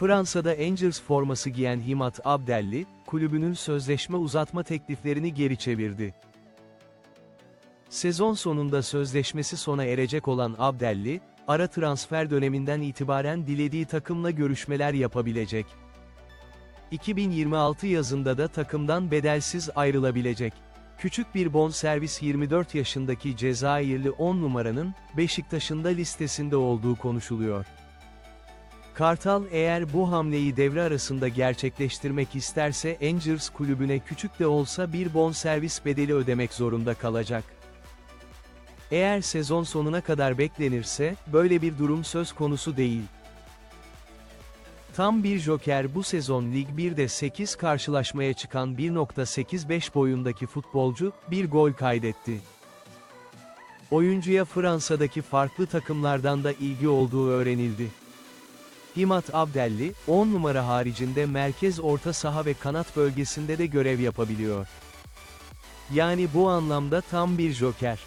Fransa'da Angers forması giyen Himat Abdelli, kulübünün sözleşme uzatma tekliflerini geri çevirdi. Sezon sonunda sözleşmesi sona erecek olan Abdelli, ara transfer döneminden itibaren dilediği takımla görüşmeler yapabilecek. 2026 yazında da takımdan bedelsiz ayrılabilecek. Küçük bir bonservis 24 yaşındaki Cezayirli 10 numaranın, Beşiktaş'ın da listesinde olduğu konuşuluyor. Kartal eğer bu hamleyi devre arasında gerçekleştirmek isterse Angers kulübüne küçük de olsa bir bonservis bedeli ödemek zorunda kalacak. Eğer sezon sonuna kadar beklenirse, böyle bir durum söz konusu değil. Tam bir joker bu sezon Lig 1'de 8 karşılaşmaya çıkan 1.85 boyundaki futbolcu, bir gol kaydetti. Oyuncuya Fransa'daki farklı takımlardan da ilgi olduğu öğrenildi. Himat Abdelli, 10 numara haricinde merkez orta saha ve kanat bölgesinde de görev yapabiliyor. Yani bu anlamda tam bir joker.